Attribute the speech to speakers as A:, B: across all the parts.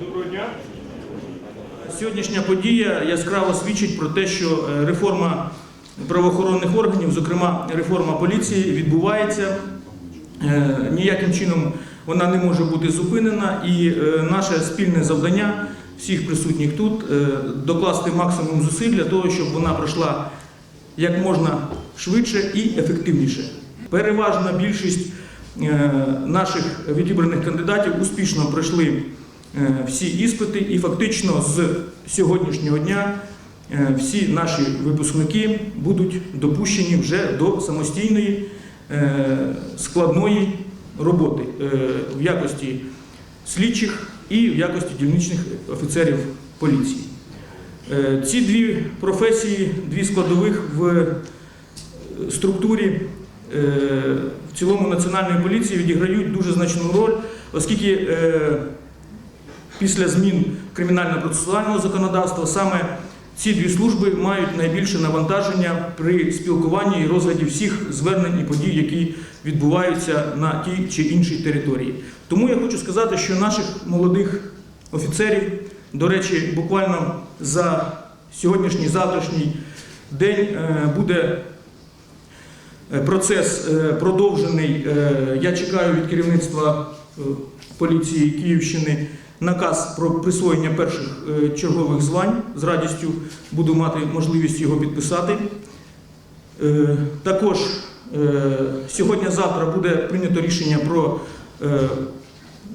A: Доброго дня.
B: Сьогоднішня подія яскраво свідчить про те, що е, реформа правоохоронних органів, зокрема реформа поліції, відбувається. Е, Ніяким чином вона не може бути зупинена, і е, наше спільне завдання всіх присутніх тут докласти максимум зусиль для того, щоб вона пройшла як можна швидше і ефективніше. Переважна більшість наших відібраних кандидатів успішно пройшли е, всі іспити, і фактично з сьогоднішнього дня е, всі наші випускники будуть допущені вже до самостійної е, складної роботи е, в якості слідчих і в якості дільничних офіцерів поліції. Е, Ці дві професії, дві складових в е, структурі е, в цілому національної поліції відіграють дуже значну роль, оскільки е, після змін кримінально-процесуального законодавства саме ці дві служби мають найбільше навантаження при спілкуванні і розгляді всіх звернень і подій, які відбуваються на тій чи іншій території. Тому я хочу сказати, що наших молодих офіцерів, до речі, буквально за сьогоднішній завтрашній день е, буде е, процес е, продовжений. Е, Я чекаю від керівництва е, поліції Київщини наказ про присвоєння перших е, чергових звань. З радістю буду мати можливість його підписати. Е, Також е, сьогодні-завтра буде прийнято рішення про е,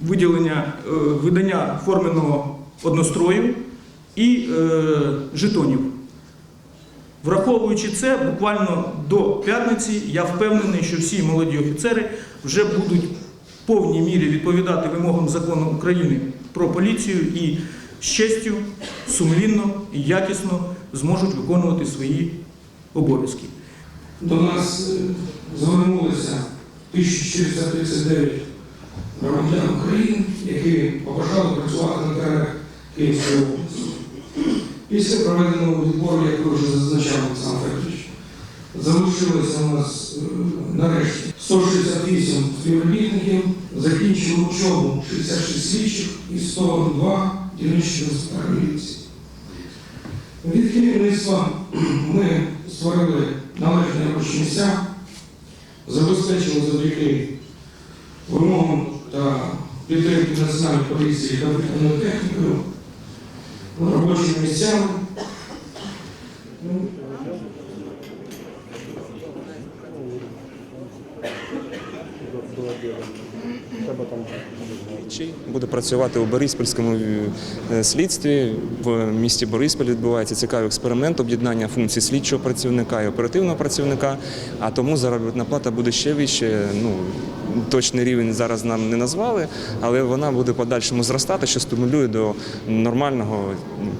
B: виділення е, видання форменого однострою і е, жетонів. Враховуючи це, буквально до п'ятниці я впевнений, що всі молоді офіцери вже будуть в повній мірі відповідати вимогам закону України про поліцію і з честю, сумлінно і якісно зможуть виконувати свої обов'язки.
C: До нас е, звернулися 1439 громадян України, які побажали працювати на теренах Київської області. Після проведеного відбору, як ви вже зазначав, Олександр Федорович, залишилося у нас е, нарешті 168 співробітників, закінчили учобу 66 слідчих і 102 дільничних міліції. Від керівництва ми створили належні робочі місця, забезпечили завдяки вимогам та підтримки національної поліції комп'ютерною технікою, робочими місцями.
D: Буде працювати у Бориспільському е, слідстві. В місті Бориспіль відбувається цікавий експеримент об'єднання функцій слідчого працівника і оперативного працівника. А тому заробітна плата буде ще вище. Ну точний рівень зараз нам не назвали, але вона буде подальшому зростати, що стимулює до нормального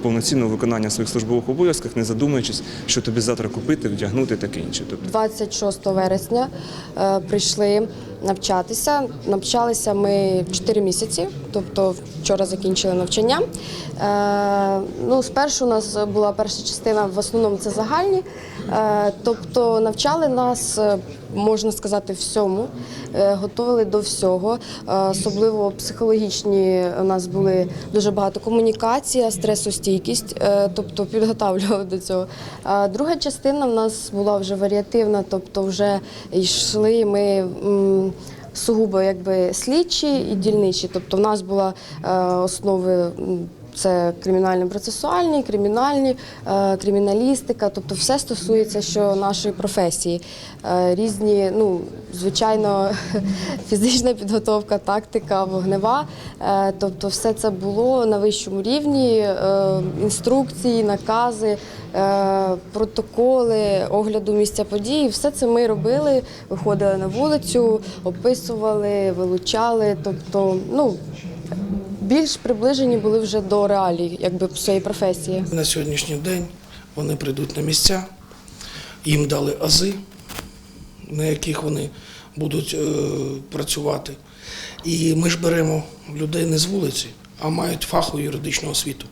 D: повноцінного виконання своїх службових обов'язків, не задумуючись, що тобі завтра купити, вдягнути таке інше. Тобто
E: 26 вересня е, прийшли навчатися. Навчалися ми 4 місяці, тобто вчора закінчили навчання. Е, ну, спершу у нас була перша частина, в основному це загальні. Е, тобто навчали нас, е, можна сказати, всьому, е, готували до всього. Особливо психологічні у нас були дуже багато комунікація, стресостійкість, тобто підготавлювали до цього. Друга частина в нас була вже варіативна, тобто вже йшли ми. Сугубо якби слідчі і дільничі. Тобто в нас була е, основи це кримінально-процесуальні, кримінальні, е, криміналістика, тобто все стосується що нашої професії. Е, різні, ну, звичайно, фізична підготовка, тактика, вогнева. Е, тобто все це було на вищому рівні, інструкції, накази, протоколи огляду місця події. Все це ми робили, виходили на вулицю, описували, вилучали. Тобто, ну, більш приближені були вже до реалій, якби своєї професії.
C: На сьогоднішній день вони прийдуть на місця, їм дали ази, на яких вони будуть е, працювати. І ми ж беремо людей не з вулиці, а мають фахову юридичну освіту.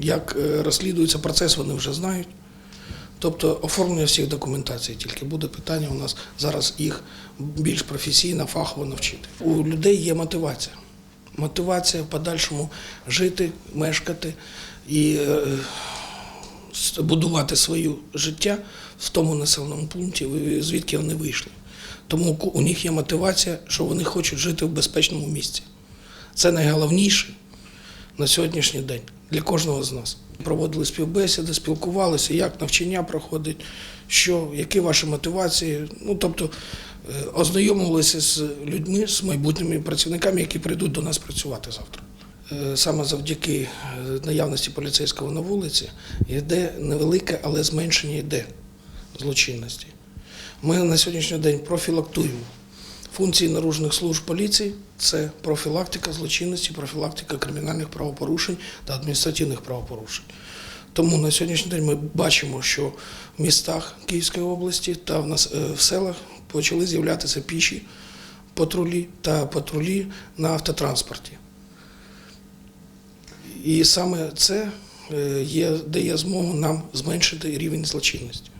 C: Як е, розслідується процес, вони вже знають. Тобто оформлення всіх документацій тільки буде питання у нас зараз їх більш професійно, фахово навчити. У людей є мотивація. Мотивація в подальшому жити, мешкати і е, будувати своє життя в тому населеному пункті, звідки вони вийшли. Тому у них є мотивація, що вони хочуть жити в безпечному місці. Це найголовніше на сьогоднішній день для кожного з нас. Проводили співбесіди, спілкувалися, як навчання проходить, що, які ваші мотивації. Ну, тобто е, ознайомилися з людьми, з майбутніми працівниками, які прийдуть до нас працювати завтра. Е, Саме завдяки е, наявності поліцейського на вулиці йде невелике, але зменшення йде злочинності. Ми на сьогоднішній день профілактуємо Функції наружних служб поліції це профілактика злочинності, профілактика кримінальних правопорушень та адміністративних правопорушень. Тому на сьогоднішній день ми бачимо, що в містах Київської області та в нас е, в селах почали з'являтися піші патрулі та патрулі на автотранспорті. І саме це е, є, дає змогу нам зменшити рівень злочинності.